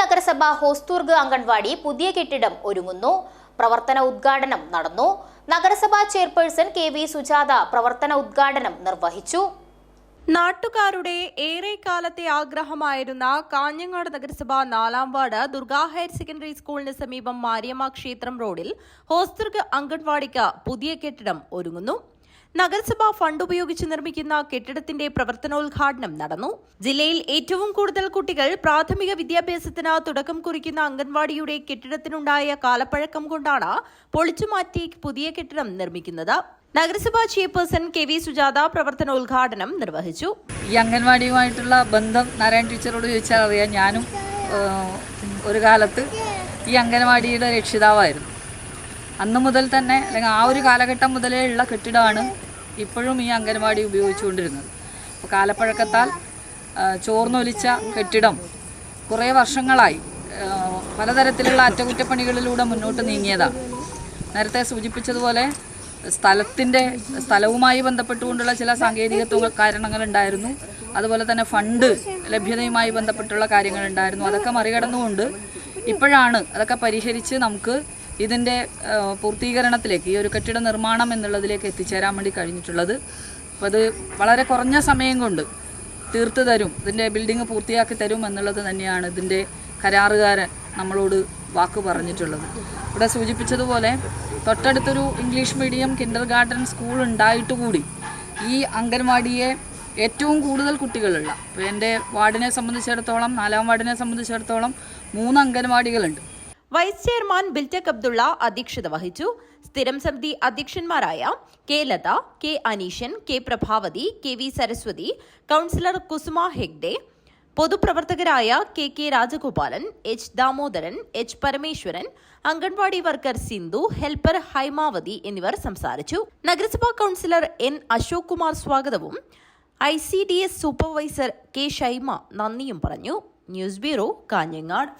നഗരസഭ ഹോസ്തൂർഗ് അംഗൻവാടി പുതിയ കെട്ടിടം ഒരുങ്ങുന്നു. പ്രവർത്തന ഉദ്ഘാടനം നടന്നു. നഗരസഭാ ചെയർപേഴ്സൺ കെ വി സുജാത പ്രവർത്തന ഉദ്ഘാടനം നിർവഹിച്ചു. നാട്ടുകാരുടെ ഏറെ കാലത്തെ ആഗ്രഹമായിരുന്ന കാഞ്ഞങ്ങാട് നഗരസഭ നാലാം വാർഡ് ദുർഗാ ഹയർ സെക്കൻഡറി സ്കൂളിന് സമീപം മാരിയമ്മ ക്ഷേത്രം റോഡിൽ ഹോസ്തുർഗ് അംഗൻവാടിക്ക് പുതിയ കെട്ടിടം ഒരുങ്ങുന്നു. നഗരസഭ ഫണ്ട് ഉപയോഗിച്ച് നിർമ്മിക്കുന്ന കെട്ടിടത്തിന്റെ പ്രവർത്തനോദ്ഘാടനം നടന്നു. ജില്ലയിൽ ഏറ്റവും കൂടുതൽ കുട്ടികൾ പ്രാഥമിക വിദ്യാഭ്യാസത്തിന് തുടക്കം കുറിക്കുന്ന അംഗൻവാടിയുടെ കെട്ടിടത്തിനുണ്ടായ കാലപ്പഴക്കം കൊണ്ടാണ് പൊളിച്ചുമാറ്റി പുതിയ കെട്ടിടം നിർമ്മിക്കുന്നത്. നഗരസഭാ ചെയർപേഴ്സൺ കെ വി സുജാത പ്രവർത്തനോദ്ഘാടനം നിർവഹിച്ചു. ഈ അംഗൻവാടിയുമായിട്ടുള്ള ബന്ധം നാരായണ ടീച്ചറോട് ചോദിച്ചാൽ അറിയാം. ഞാനും ഒരു കാലത്ത് ഈ അംഗൻവാടിയുടെ രക്ഷിതാവായിരുന്നു. അന്ന് മുതൽ തന്നെ അല്ലെങ്കിൽ ആ ഒരു കാലഘട്ടം മുതലേ ഉള്ള കെട്ടിടമാണ് ഇപ്പോഴും ഈ അംഗൻവാടി ഉപയോഗിച്ചുകൊണ്ടിരുന്നത്. അപ്പോൾ കാലപ്പഴക്കത്താൽ ചോർന്നൊലിച്ച കെട്ടിടം കുറേ വർഷങ്ങളായി പലതരത്തിലുള്ള അറ്റകുറ്റപ്പണികളിലൂടെ മുന്നോട്ട് നീങ്ങിയതാണ് നേരത്തെ സൂചിപ്പിച്ചതുപോലെ സ്ഥലത്തിന്റെ സ്ഥലവുമായി ബന്ധപ്പെട്ടുകൊണ്ടുള്ള ചില സാങ്കേതികത്വ കാരണങ്ങളുണ്ടായിരുന്നു. അതുപോലെ തന്നെ ഫണ്ട് ലഭ്യതയുമായി ബന്ധപ്പെട്ടുള്ള കാര്യങ്ങളുണ്ടായിരുന്നു. അതൊക്കെ മറികടന്നുകൊണ്ട് ഇപ്പോഴാണ് അതൊക്കെ പരിഹരിച്ച് നമുക്ക് ഇതിന്റെ പൂർത്തീകരണത്തിലേക്ക് ഈ ഒരു കെട്ടിട നിർമ്മാണം എന്നുള്ളതിലേക്ക് എത്തിച്ചേരാൻ വേണ്ടി കഴിഞ്ഞിട്ടുള്ളത്. അപ്പോൾ അത് വളരെ കുറഞ്ഞ സമയം കൊണ്ട് തീർത്ത് തരും ഇതിന്റെ ബിൽഡിംഗ് പൂർത്തിയാക്കി തരും എന്നുള്ളത് തന്നെയാണ് ഇതിന്റെ കരാറുകാരൻ നമ്മളോട് വാക്ക് പറഞ്ഞിട്ടുള്ളത്. ഇവിടെ സൂചിപ്പിച്ചതുപോലെ തൊട്ടടുത്തൊരു English medium kindergarten school ഉണ്ടായിട്ട് കൂടി ഈ അംഗൻവാടിയെ ഏറ്റവും കൂടുതൽ കുട്ടികളുള്ള എന്റെ വാർഡിനെ സംബന്ധിച്ചിടത്തോളം നാലാം വാർഡിനെ സംബന്ധിച്ചിടത്തോളം മൂന്ന് അംഗൻവാടികളുണ്ട്. വൈസ് ചെയർമാൻ ബിൽറ്റക് അബ്ദുള്ള അധ്യക്ഷത വഹിച്ചു. സ്ഥിരം സമിതി അധ്യക്ഷന്മാരായ K Latha K Aneeshan K Prabhavathi K V Saraswathi councillor Kusuma Hegde പൊതുപ്രവർത്തകരായ K K Rajagopalan H Damodaran H Parameswaran anganwadi worker Sindhu helper Haimavathi എന്നിവർ സംസാരിച്ചു. നഗരസഭാ കൗൺസിലർ എൻ അശോക് കുമാർ സ്വാഗതവും I C D S supervisor K Shaima നന്ദിയും പറഞ്ഞു. News bureau Kanhangad.